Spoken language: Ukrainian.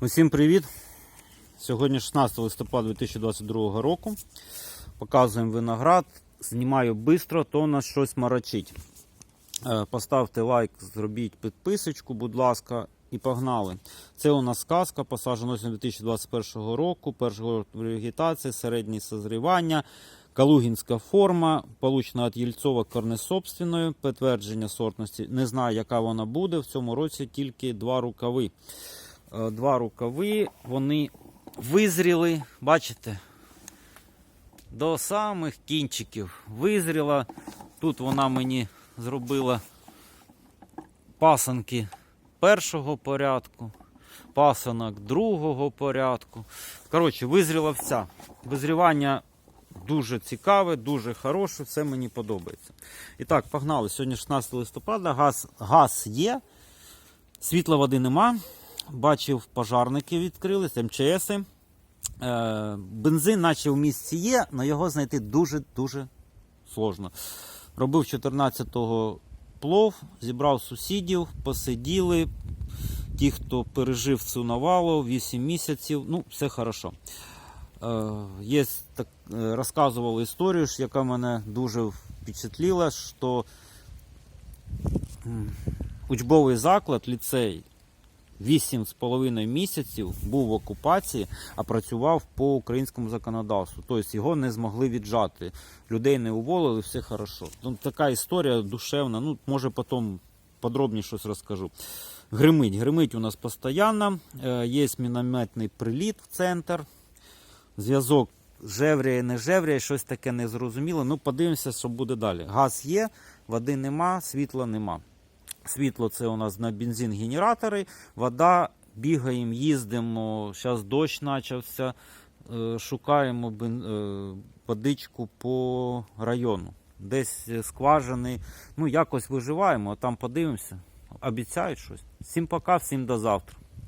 Усім привіт! Сьогодні 16 листопада 2022 року. Показуємо виноград. Знімаю швидко, то нас щось марочить. Е, Поставте лайк, зробіть підписочку, будь ласка, і погнали. Це у нас сказка, посаджена 2021 року, перший год вегетації, середнє созрівання, калугінська форма, получена від Єльцова корнесобственною, підтвердження сортності. Не знаю, яка вона буде. В цьому році тільки два рукави. Е, Два рукави, вони визріли, бачите, до самих кінчиків визріла. Тут вона мені зробила пасанки першого порядку, пасанок другого порядку. Коротше, визріла вся. Визрівання дуже цікаве, дуже хороше, все мені подобається. І так, погнали. Сьогодні 16 листопада, газ, газ є, світла води нема. Бачив, пожарники відкрились, МЧСи. Е, бензин, наче в місті є, але його знайти дуже-дуже сложно. Робив 14-го плов, зібрав сусідів, посиділи. Ті, хто пережив цю навалу, 8 місяців, ну, все хорошо. Е, є так, е, розказували історію, яка мене дуже впечатлила, що учбовий заклад, ліцей, 8,5 місяців був в окупації, а працював по українському законодавству. Тобто його не змогли віджати. Людей не уволили, все хорошо. Ну, така історія душевна. Ну, може потім подробніше щось розкажу. Гримить. Гримить у нас постійно. Е, Є мінометний приліт в центр. Зв'язок жевряє, не жевряє, щось таке незрозуміло. Ну, подивимося, що буде далі. Газ є, води нема, світла нема. Світло це у нас на бензин генератори, вода, бігаємо, їздимо. Зараз дощ почався. е, Шукаємо е, водичку по району. Десь скважини. Ну, якось виживаємо, а там подивимося. Обіцяють щось. Всім пока, всім до завтра.